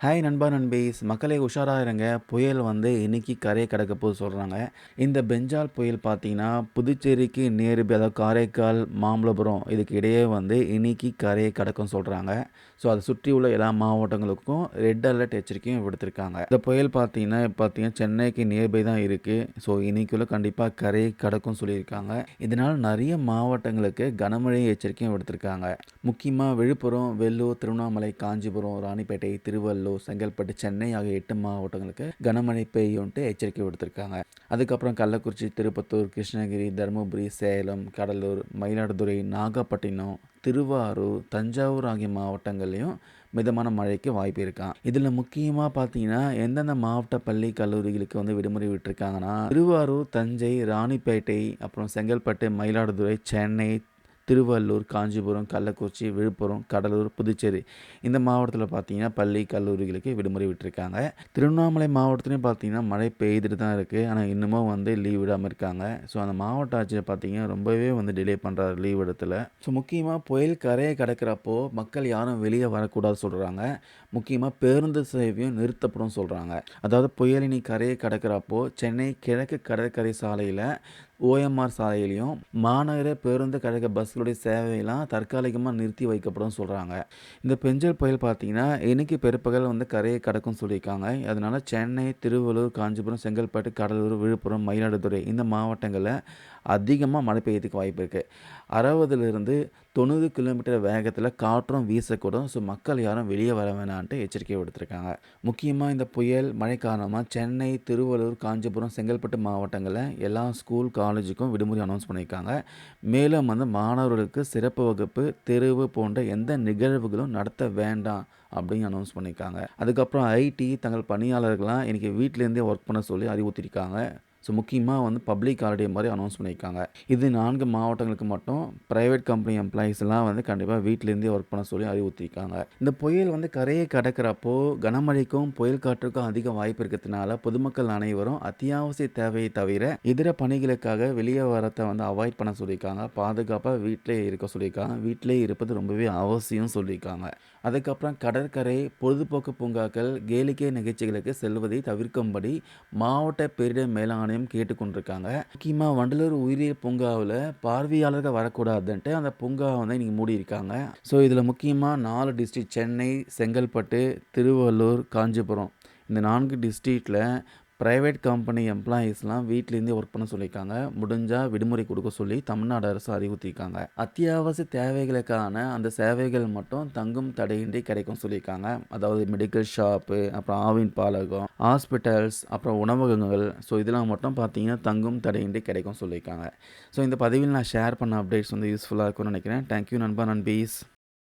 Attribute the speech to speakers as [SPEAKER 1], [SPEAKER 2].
[SPEAKER 1] Hi நண்பா நண்பீஸ் மக்களே உஷாராக இருங்க. புயல் வந்து இன்னைக்கு கரையை கடக்க போது சொல்கிறாங்க இந்த பெஞ்சால் புயல் பார்த்தீங்கன்னா புதுச்சேரிக்கு நேருபி அதாவது காரைக்கால் மாமல்லபுரம் இதுக்கு இடையே வந்து இன்னைக்கு கரையை கடக்கும் சொல்கிறாங்க ஸோ அதை சுற்றி உள்ள எல்லா மாவட்டங்களுக்கும் ரெட் அலர்ட் எச்சரிக்கையும் விடுத்திருக்காங்க. இந்த புயல் பார்த்தீங்கன்னா பார்த்தீங்கன்னா சென்னைக்கு நியர்பை தான் இருக்குது ஸோ இன்னைக்குள்ள கண்டிப்பாக கரையை கடக்கும் சொல்லியிருக்காங்க. இதனால் நிறைய மாவட்டங்களுக்கு கனமழை எச்சரிக்கையும் விடுத்திருக்காங்க. முக்கியமாக விழுப்புரம் வெள்ளூர் திருவண்ணாமலை காஞ்சிபுரம் ராணிப்பேட்டை திருவள்ளூர் கடலூர் செங்கல்பட்டு சென்னை ஆகிய எட்டு மாவட்டங்களுக்கு கனமழை பெய்யும்ட்டு எச்சரிக்கை விடுத்திருக்காங்க. அதுக்கப்புறம் கள்ளக்குறிச்சி திருப்பத்தூர் கிருஷ்ணகிரி தருமபுரி சேலம் கடலூர் மயிலாடுதுறை நாகப்பட்டினம் திருவாரூர் தஞ்சாவூர் ஆகிய மாவட்டங்கள்லையும் மிதமான மழைக்கு வாய்ப்பு இருக்கான் இதில் முக்கியமாக பார்த்தீங்கன்னா எந்தெந்த மாவட்ட பள்ளி கல்லூரிகளுக்கு வந்து விடுமுறை விட்டுருக்காங்கன்னா திருவாரூர் தஞ்சை ராணிப்பேட்டை அப்புறம் செங்கல்பட்டு மயிலாடுதுறை சென்னை திருவள்ளூர் காஞ்சிபுரம் கள்ளக்குறிச்சி விழுப்புரம் கடலூர் புதுச்சேரி இந்த மாவட்டத்தில் பார்த்தீங்கன்னா பள்ளி கல்லூரிகளுக்கு விடுமுறை விட்டுருக்காங்க. திருவண்ணாமலை மாவட்டத்துலேயும் பார்த்தீங்கன்னா மழை பெய்துட்டு தான் இருக்குது ஆனால் இன்னமும் வந்து லீவ் விடாமல் இருக்காங்க. ஸோ அந்த மாவட்ட ஆட்சியர் பார்த்தீங்கன்னா ரொம்பவே வந்து டிலே பண்ணுறாரு லீவ் இடத்துல ஸோ முக்கியமாக புயல் கரையை கிடக்கிறப்போ மக்கள் யாரும் வெளியே வரக்கூடாது சொல்கிறாங்க முக்கியமாக பேருந்து சேவையும் நிறுத்தப்படும் சொல்கிறாங்க அதாவது புயலினி கரையை கடக்கிறப்போ சென்னை கிழக்கு கடற்கரை சாலையில் ஓஎம்ஆர் சாலையிலையும் மாநகர பேருந்து கழக பஸ்களுடைய சேவையெல்லாம் தற்காலிகமாக நிறுத்தி வைக்கப்படும் சொல்கிறாங்க இந்த பெஞ்சல் புயல் பார்த்தீங்கன்னா இன்னைக்கு பிற்பகல் வந்து கரையை கடக்கும்னு சொல்லியிருக்காங்க. அதனால் சென்னை திருவள்ளூர் காஞ்சிபுரம் செங்கல்பட்டு கடலூர் விழுப்புரம் மயிலாடுதுறை இந்த மாவட்டங்களில் அதிகமாக மழை பெய்யறதுக்கு வாய்ப்பு இருக்குது அறுபதுலேருந்து தொண்ணூறு கிலோமீட்டர் வேகத்தில் காற்றும் வீசக்கூடும். ஸோ மக்கள் யாரும் வெளியே வர வேணான்ட்டு எச்சரிக்கை விடுத்திருக்காங்க. முக்கியமாக இந்த புயல் மழை காரணமாக சென்னை திருவள்ளூர் காஞ்சிபுரம் செங்கல்பட்டு மாவட்டங்களில் எல்லா ஸ்கூல் காலேஜுக்கும் விடுமுறை அனௌன்ஸ் பண்ணியிருக்காங்க. மேலும் வந்து மாணவர்களுக்கு சிறப்பு வகுப்பு தெருவு போன்ற எந்த நிகழ்வுகளும் நடத்த வேண்டாம் அப்படின்னு அனௌன்ஸ் பண்ணியிருக்காங்க. அதுக்கப்புறம் ஐடி தங்கள் பணியாளர்கள்லாம் இன்றைக்கி வீட்டிலேருந்தே ஒர்க் பண்ண சொல்லி அறிவுறுத்திருக்காங்க ஸோ முக்கியமாக வந்து பப்ளிக் ஹாலிடே மாதிரி அனௌன்ஸ் பண்ணியிருக்காங்க. இது நான்கு மாவட்டங்களுக்கு மட்டும் ப்ரைவேட் கம்பெனி எம்ப்ளாயீஸ் எல்லாம் வந்து கண்டிப்பாக வீட்டிலேருந்தே ஒர்க் பண்ண சொல்லி அறிவுறுத்திருக்காங்க இந்த புயல் வந்து கரையை கடக்கிறப்போ கனமழைக்கும் புயல் காற்றுக்கும் அதிக வாய்ப்பு இருக்கிறதுனால பொதுமக்கள் அனைவரும் அத்தியாவசிய தேவையை தவிர இதர பணிகளுக்காக வெளியே வரத்தை வந்து அவாய்ட் பண்ண சொல்லியிருக்காங்க. பாதுகாப்பாக வீட்டிலே இருக்க சொல்லியிருக்காங்க. வீட்டிலே இருப்பது ரொம்பவே அவசியம் சொல்லியிருக்காங்க. அதுக்கப்புறம் கடற்கரை பொழுதுபோக்கு பூங்காக்கள் கேளிக்கை நிகழ்ச்சிகளுக்கு செல்வதை தவிர்க்கும்படி மாவட்ட பேரிடர் மேலாண்மை எல்லாரையும் கேட்டுக்கொண்டிருக்காங்க. முக்கியமாக வண்டலூர் உயிரியல் பூங்காவில் பார்வையாளர்கள் வரக்கூடாதுன்ட்டு அந்த பூங்காவை வந்து இன்றைக்கி மூடி இருக்காங்க ஸோ இதில் முக்கியமாக நாலு டிஸ்ட்ரிக் சென்னை செங்கல்பட்டு திருவள்ளூர் காஞ்சிபுரம். இந்த நான்கு டிஸ்ட்ரிக்டில் ப்ரைவேட் கம்பெனி எம்ப்ளாயீஸ்லாம் வீட்லேருந்தே ஒர்க் பண்ண சொல்லியிருக்காங்க. முடிஞ்சால் விடுமுறை கொடுக்க சொல்லி தமிழ்நாடு அரசு அறிவுறுத்தியிருக்காங்க. அத்தியாவசிய தேவைகளுக்கான அந்த சேவைகள் மட்டும் தங்கும் தடையின்றி கிடைக்கும் சொல்லியிருக்காங்க. அதாவது மெடிக்கல் ஷாப்பு அப்புறம் ஆவின் பாலகம் ஹாஸ்பிட்டல்ஸ் அப்புறம் உணவகங்கள். ஸோ இதெல்லாம் மட்டும் பார்த்தீங்கன்னா தங்கும் தடையின்றி கிடைக்கும் சொல்லியிருக்காங்க. ஸோ இந்த பதிவில் நான் ஷேர் பண்ண அப்டேட்ஸ் வந்து யூஸ்ஃபுல்லாக இருக்கும்னு நினைக்கிறேன். தேங்க்யூ நண்பா நண்பீஸ்.